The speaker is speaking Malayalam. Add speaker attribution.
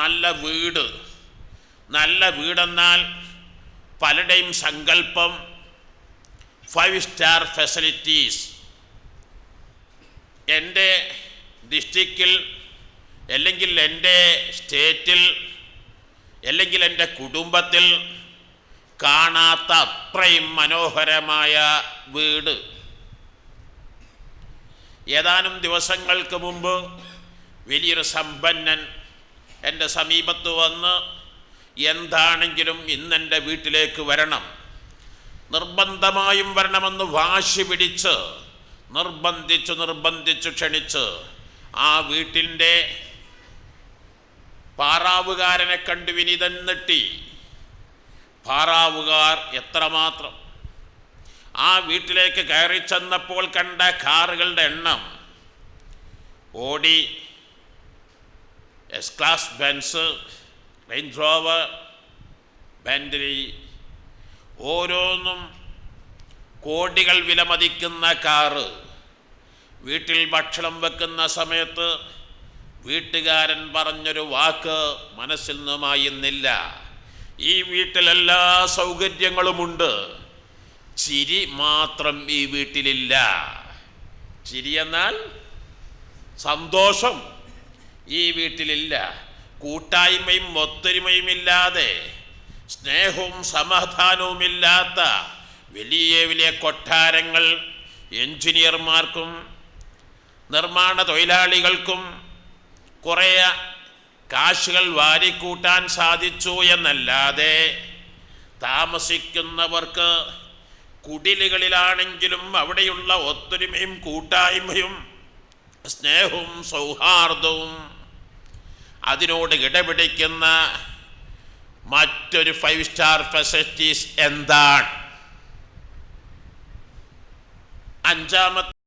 Speaker 1: നല്ല വീട്. നല്ല വീടെന്നാൽ പലരുടെയും സങ്കല്പം ഫൈവ് സ്റ്റാർ ഫെസിലിറ്റീസ് എന്റെ ഡിസ്ട്രിക്റ്റിൽ അല്ലെങ്കിൽ എന്റെ സ്റ്റേറ്റിൽ അല്ലെങ്കിൽ എന്റെ കുടുംബത്തിൽ കാണാത്ത അത്രയും മനോഹരമായ വീട്. ഏതാനും ദിവസങ്ങൾക്ക് മുമ്പ് വലിയൊരു സമ്പന്നൻ എന്റെ സമീപത്ത് വന്ന് എന്താണെങ്കിലും ഇന്നെന്റെ വീട്ടിലേക്ക് വരണം. നിർബന്ധമായും വരണമെന്ന് വാശി പിടിച്ച് നിർബന്ധിച്ചു നിർബന്ധിച്ചു ക്ഷണിച്ച് ആ വീട്ടിന്റെ പാറാവുകാരനെ കണ്ട് വിനീതൻ നെട്ടി പാറാവുകാർ എത്രമാത്രം? ആ വീട്ടിലേക്ക് കയറി ചെന്നപ്പോൾ കണ്ട കാറുകളുടെ എണ്ണം. Audi S class Benz Range Rover Bentley ഓരോന്നും കോടികൾ വിലമതിക്കുന്ന കാറ്. വീട്ടിൽ ഭക്ഷണം വെക്കുന്ന സമയത്ത് വീട്ടുകാരൻ പറഞ്ഞൊരു വാക്ക് മനസ്സിൽ നിന്നുമായുന്നില്ല ഈ വീട്ടിലെല്ലാ സൗകര്യങ്ങളുമുണ്ട്. ചിരി മാത്രം ഈ വീട്ടിലില്ല. ചിരി എന്നാൽ സന്തോഷം. ഈ വീട്ടിലില്ല. കൂട്ടായ്മയും ഒത്തൊരുമയും ഇല്ലാതെ സ്നേഹവും സമാധാനവും ഇല്ലാത്ത വലിയ വലിയ കൊട്ടാരങ്ങൾ എഞ്ചിനീയർമാർക്കും നിർമ്മാണ തൊഴിലാളികൾക്കും കുറേ കാശുകൾ വാരിക്കൂട്ടാൻ സാധിച്ചു എന്നല്ലാതെ താമസിക്കുന്നവർക്ക് കുടിലുകളിലാണെങ്കിലും അവിടെയുള്ള ഒത്തൊരുമയും കൂട്ടായ്മയും സ്നേഹവും സൗഹാർദ്ദവും അതിനോട് ഇടപിടിക്കുന്ന മറ്റൊരു ഫൈവ് സ്റ്റാർ ഫെസിലിറ്റീസ് എന്താണ്? അഞ്ചാമത്തെ